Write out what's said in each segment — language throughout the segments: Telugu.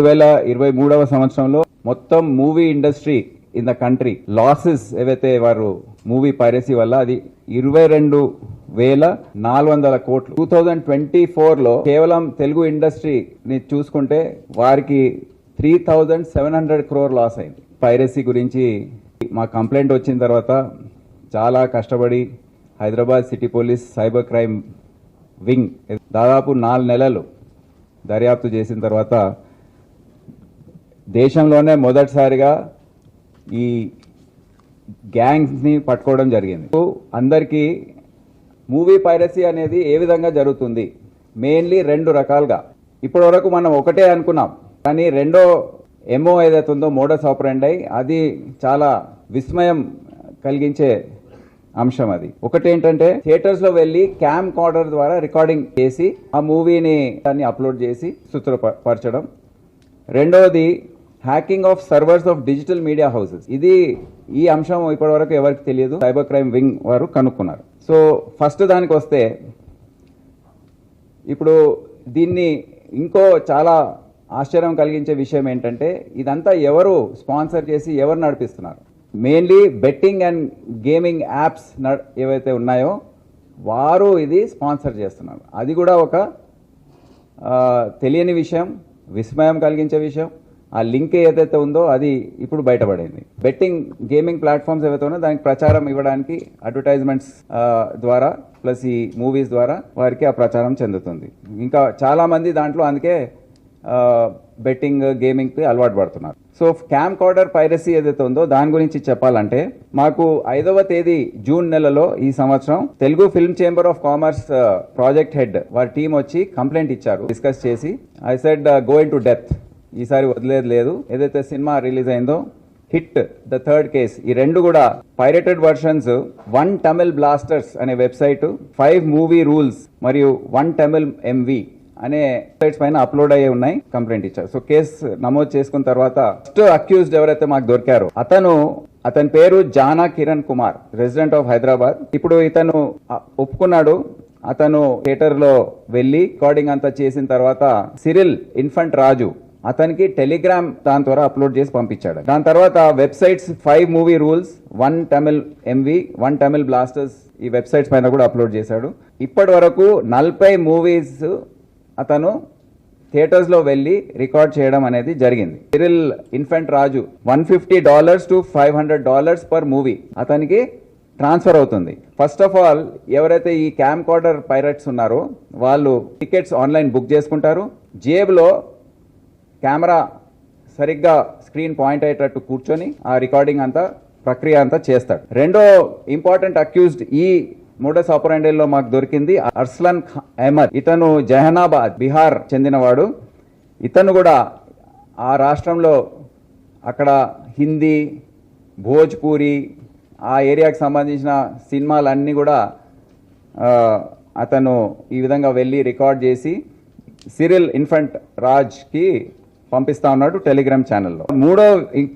రెండు వేల ఇరవై మూడవ సంవత్సరంలో మొత్తం movie industry in the country losses ఏవైతే వారు మూవీ పైరసీ వల్ల అది ఇరవై రెండు వేల నాలుగు వందల కోట్లు. టూ థౌజండ్ ట్వంటీ ఫోర్లో కేవలం తెలుగు ఇండస్ట్రీని చూసుకుంటే వారికి three thousand seven hundred crore loss అయింది. పైరసీ గురించి మా కంప్లైంట్ వచ్చిన తర్వాత చాలా కష్టపడి Hyderabad city police cyber crime wing దాదాపు నాలుగు నెలలు దర్యాప్తు చేసిన తర్వాత దేశంలోనే మొదటిసారిగా ఈ గ్యాంగ్స్ని పట్టుకోవడం జరిగింది. అందరికీ మూవీ పైరసీ అనేది ఏ విధంగా జరుగుతుంది? మెయిన్లీ రెండు రకాలుగా. ఇప్పటి వరకు మనం ఒకటే అనుకున్నాం. కానీ రెండో ఎంఓ ఏదైతే ఉందో మోడస్ ఆపరెండై అది చాలా విస్మయం కలిగించే అంశం అది. ఒకటి ఏంటంటే థియేటర్స్లో వెళ్ళి క్యామ్ కార్డర్ ద్వారా రికార్డింగ్ చేసి ఆ మూవీని దాన్ని అప్లోడ్ చేసి సుతృపరచడం రెండవది hacking of servers of digital media houses ఇది ఈ అంశం ఇప్పటివరకు ఎవరికి తెలియదు. సైబర్ క్రైమ్ వింగ్ వారు కనుక్కున్నారు. సో ఫస్ట్ దానికి వస్తే ఇప్పుడు దీన్ని ఇంకో చాలా ఆశ్చర్యం కలిగించే విషయం ఏంటంటే ఇదంతా ఎవరు స్పాన్సర్ చేసి ఎవరు నడిపిస్తున్నారు? Mainly betting and gaming apps ఏవైతే ఉన్నాయో వారు ఇది స్పాన్సర్ చేస్తున్నారు. అది కూడా ఒక తెలియని విషయం విస్మయం కలిగించే విషయం. ఆ లింక్ ఏదైతే ఉందో అది ఇప్పుడు బయటపడింది. బెట్టింగ్ గేమింగ్ ప్లాట్ఫామ్స్ ఏవైతే ఉన్నాయో దానికి ప్రచారం ఇవ్వడానికి అడ్వర్టైజ్మెంట్స్ ద్వారా ప్లస్ ఈ మూవీస్ ద్వారా వారికి ఆ ప్రచారం చెందుతుంది. ఇంకా చాలామంది దాంట్లో అందుకే బెట్టింగ్ గేమింగ్కి అలవాటు పడుతున్నారు. సో క్యామ్ కార్డర్ పైరసీ ఏదైతే ఉందో దాని గురించి చెప్పాలంటే మాకు ఐదవ తేదీ జూన్ నెలలో ఈ సంవత్సరం Telugu film chamber of commerce project head వారి టీం వచ్చి కంప్లైంట్ ఇచ్చారు డిస్కస్ చేసి. I said go in to death. ఈసారి వదిలేదు లేదు. ఏదైతే సినిమా రిలీజ్ అయిందో హిట్ ద థర్డ్ కేస్. ఈ రెండు కూడా pirated versions one Tamil blasters అనే వెబ్సైట్ ఫైవ్ మూవీ రూల్స్ మరియు వన్ తమిళ్ ఎంవి అనే వెబ్సైట్స్ పైన అప్లోడ్ అయ్యే ఉన్నాయి కంప్లైంట్ ఇచ్చారు. సో కేసు నమోదు చేసుకున్న తర్వాత ఫస్ట్ అక్యూజ్డ్ ఎవరైతే మాకు దొరికారో అతను అతని పేరు జానా కిరణ్ కుమార్ రెసిడెంట్ ఆఫ్ హైదరాబాద్ ఇప్పుడు ఇతను ఒప్పుకున్నాడు. అతను థియేటర్లో వెళ్ళి రికార్డింగ్ అంతా చేసిన తర్వాత సిరిల్ ఇన్ఫంట్ రాజు అతనికి టెలిగ్రామ్ దాని ద్వారా అప్లోడ్ చేసి పంపించాడు. దాని తర్వాత websites five movie rules one Tamil MV one Tamil blasters ఈ వెబ్సైట్స్ పైన కూడా అప్లోడ్ చేశాడు. ఇప్పటి వరకు నలభై మూవీస్ అతను థియేటర్స్లో వెళ్ళి రికార్డ్ చేయడం అనేది జరిగింది. Cyril Infant Raju one fifty dollars to five hundred dollars per movie అతనికి ట్రాన్స్ఫర్ అవుతుంది. ఫస్ట్ ఆఫ్ ఆల్ ఎవరైతే ఈ క్యామ్ కార్డర్ పైరట్స్ ఉన్నారో వాళ్ళు టికెట్స్ ఆన్లైన్ బుక్ చేసుకుంటారు. జేబులో కెమెరా సరిగ్గా స్క్రీన్ పాయింట్ అయ్యేటట్టు కూర్చొని ఆ రికార్డింగ్ అంతా ప్రక్రియ అంతా చేస్తాడు. రెండో ఇంపార్టెంట్ అక్యూజ్డ్ ఈ మోడస్ ఆపరెండేలో మాకు దొరికింది అర్స్లన్ అహ్మద్. ఇతను జహనాబాద్ బీహార్ చెందినవాడు. ఇతను కూడా ఆ రాష్ట్రంలో అక్కడ హిందీ భోజ్పూరి ఆ ఏరియాకి సంబంధించిన సినిమాలన్నీ కూడా అతను ఈ విధంగా వెళ్ళి రికార్డ్ చేసి సిరిల్ ఇన్ఫంట్ రాజ్కి పంపిస్తా ఉన్నాడు టెలిగ్రామ్ ఛానల్లో. మూడో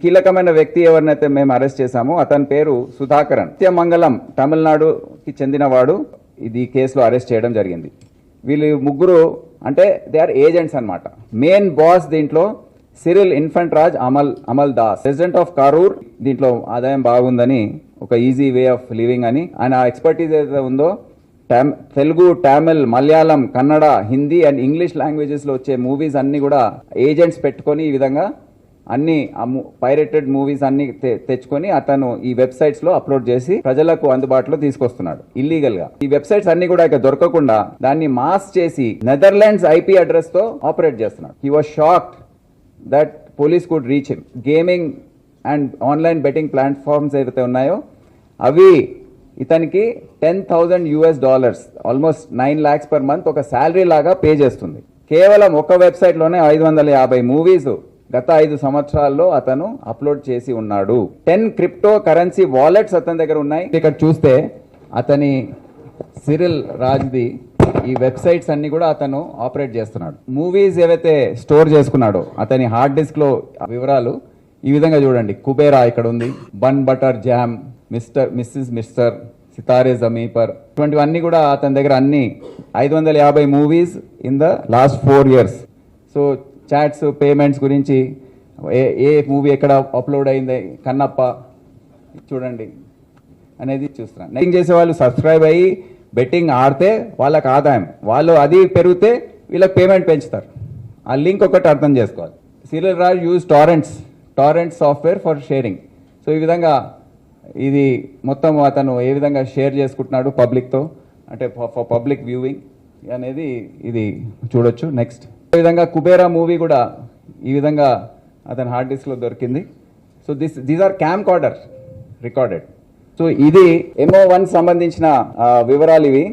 కీలకమైన వ్యక్తి ఎవరినైతే మేము అరెస్ట్ చేశామో అతని పేరు సుధాకరన్. సత్యమంగళం తమిళనాడుకి చెందినవాడు ఇది కేసులో అరెస్ట్ చేయడం జరిగింది. వీళ్ళు ముగ్గురు అంటే దే ఆర్ ఏజెంట్స్ అన్నమాట. మెయిన్ బాస్ దీంట్లో సిరిల్ ఇన్ఫంట్ రాజ్ అమల్ అమల్ దాస్. ప్రెసిడెంట్ ఆఫ్ కారూర్ దీంట్లో ఆదాయం బాగుందని ఒక ఈజీ వే ఆఫ్ లివింగ్ అని ఆయన ఎక్స్పర్టీస్ ఏదైతే ఉందో తెలుగు తమిళ్ మలయాళం కన్నడ హిందీ అండ్ ఇంగ్లీష్ లాంగ్వేజెస్లో వచ్చే మూవీస్ అన్నీ కూడా ఏజెంట్స్ పెట్టుకొని ఈ విధంగా అన్ని పైరేటెడ్ మూవీస్ అన్ని తె- తెచ్చుకొని అతను ఈ వెబ్సైట్స్లో అప్లోడ్ చేసి ప్రజలకు అందుబాటులో తీసుకొస్తున్నాడు ఇల్లీగల్గా. ఈ వెబ్సైట్స్ అన్ని కూడా ఇక దొరకకుండా దాన్ని మాస్ చేసి నెదర్లాండ్స్ ఐపీ అడ్రస్తో ఆపరేట్ చేస్తున్నాడు. He was shocked that police could reach him gaming and online betting platforms ఏవైతే ఉన్నాయో అవి ఇతనికి ten thousand US dollars almost nine lakhs per month ఒక శాలరీ లాగా పే చేస్తుంది. కేవలం ఒక వెబ్సైట్లోనే ఐదు వందల యాభై మూవీస్ గత ఐదు సంవత్సరాల్లో అతను అప్లోడ్ చేసి ఉన్నాడు. టెన్ క్రిప్టో కరెన్సీ వాలెట్స్ అతని దగ్గర ఉన్నాయి. ఇక్కడ చూస్తే అతని సిరిల్ రాజ్ది ఈ వెబ్సైట్స్ అన్ని కూడా అతను ఆపరేట్ చేస్తున్నాడు. మూవీస్ ఏవైతే స్టోర్ చేసుకున్నాడో అతని హార్డ్ డిస్క్లో వివరాలు ఈ విధంగా చూడండి. కుబేరా ఇక్కడ ఉంది. Bun butter jam mister missus mister Sitare Zameen Par ఇటువంటివన్నీ కూడా అతని దగ్గర అన్ని ఐదు వందల యాభై movies in the last four years so chats payments గురించి ఏ ఏ మూవీ ఎక్కడ అప్లోడ్ అయింది కన్నప్ప చూడండి. అనేది చూస్తున్నాను నెక్కింగ్ చేసే వాళ్ళు సబ్స్క్రైబ్ అయ్యి బెట్టింగ్ ఆడితే వాళ్ళకి ఆదాయం. వాళ్ళు అది పెరిగితే వీళ్ళకి పేమెంట్ పెంచుతారు. ఆ లింక్ ఒకటి అర్థం చేసుకోవాలి. Cyril Raj use torrents. Torrent software for sharing. So ఈ విధంగా ఇది మొత్తం అతను ఏ విధంగా షేర్ చేసుకుంటున్నాడు పబ్లిక్తో అంటే ఫర్ పబ్లిక్ వ్యూవింగ్ అనేది ఇది చూడొచ్చు. నెక్స్ట్ ఈ విధంగా కుబేరా మూవీ కూడా ఈ విధంగా అతని హార్డ్ డిస్క్లో దొరికింది. So this these are cam కార్డర్ recorded so ఇది ఎంఓ వన్ సంబంధించిన వివరాలు ఇవి.